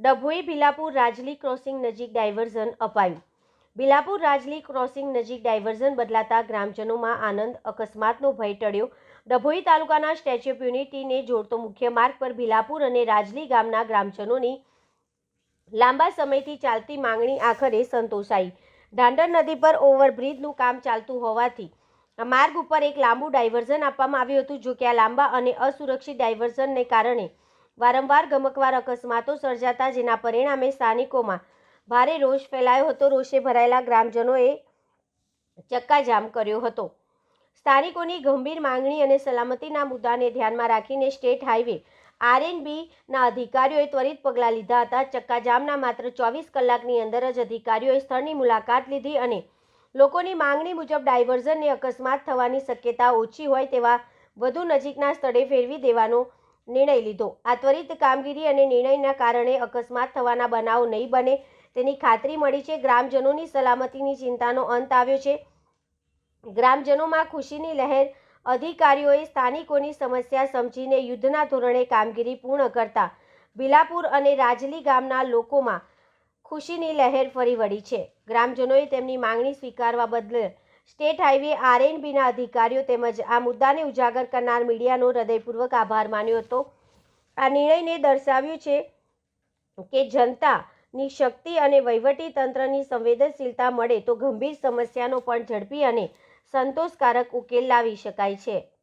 Dabhoi Bhilapur Rajli crossing નજીક diversion અપાયું. Bilapur Rajli crossing નજીક ડાયવર્ઝન બદલાતા ગ્રામજનોમાં આનંદ, અકસ્માતનો ભય ટળ્યો. ડભોઈ તાલુકાના સ્ટેચ્યુ ઓફ યુનિટીને જોડતો મુખ્ય માર્ગ પર બિલાપુર અને રાજલી ગામના ગ્રામજનોની લાંબા સમયથી ચાલતી માંગણી આખરે સંતોષાઈ. ઢાંડર નદી પર ઓવરબ્રિજનું કામ ચાલતું હોવાથી માર્ગ ઉપર એક લાંબુ ડાયવર્ઝન આપવામાં આવ્યું હતું જો કે આ લાંબા અને અસુરક્ષિત ડાયવર્ઝનને કારણે વારંવાર ગમકવાર અકસ્માતો સર્જાતા જેના પરિણામે સ્થાનિકોમાં ભારે રોષ ફેલાયો હતો. રોષે ભરાયેલા ગ્રામજનોએ ચક્કાજામ કર્યો હતો. સ્થાનિકોની ગંભીર માંગણી અને સલામતીના મુદ્દાને ધ્યાનમાં રાખીને સ્ટેટ હાઈવે આરએનબીના અધિકારીઓએ ત્વરિત પગલાં લીધા હતા. ચક્કાજામના માત્ર ચોવીસ કલાકની અંદર જ અધિકારીઓએ સ્થળની મુલાકાત લીધી અને લોકોની માંગણી મુજબ ડાયવર્ઝનને અકસ્માત થવાની શક્યતા ઓછી હોય તેવા વધુ નજીકના સ્થળે ફેરવી દેવાનો નિર્ણય લીધો. આ ત્વરિત કામગીરી અને નિર્ણયના કારણે અકસ્માત થવાના બનાવ નહીં બને તેની ખાતરી મળી છે. ગ્રામજનોની સલામતીની ચિંતાનો અંત આવ્યો છે. ગ્રામજનોમાં ખુશીની લહેર, અધિકારીઓએ સ્થાનિકોની સમસ્યા સમજીને યુદ્ધના ધોરણે કામગીરી પૂર્ણ કરતા બિલાપુર અને રાજલી ગામના લોકોમાં ખુશીની લહેર ફરી વળી છે. ગ્રામજનોએ તેમની માંગણી સ્વીકારવા બદલ સ્ટેટ હાઈવે આરએનબીના અધિકારીઓ તેમજ આ મુદ્દાને ઉજાગર કરનાર મીડિયાનો હૃદયપૂર્વક આભાર માન્યો હતો. આ નિર્ણયને દર્શાવ્યું છે કે જનતાની શક્તિ અને વહીવટી તંત્રની સંવેદનશીલતા મળે તો ગંભીર સમસ્યાનો પણ ઝડપી અને સંતોષકારક ઉકેલ લાવી શકાય છે.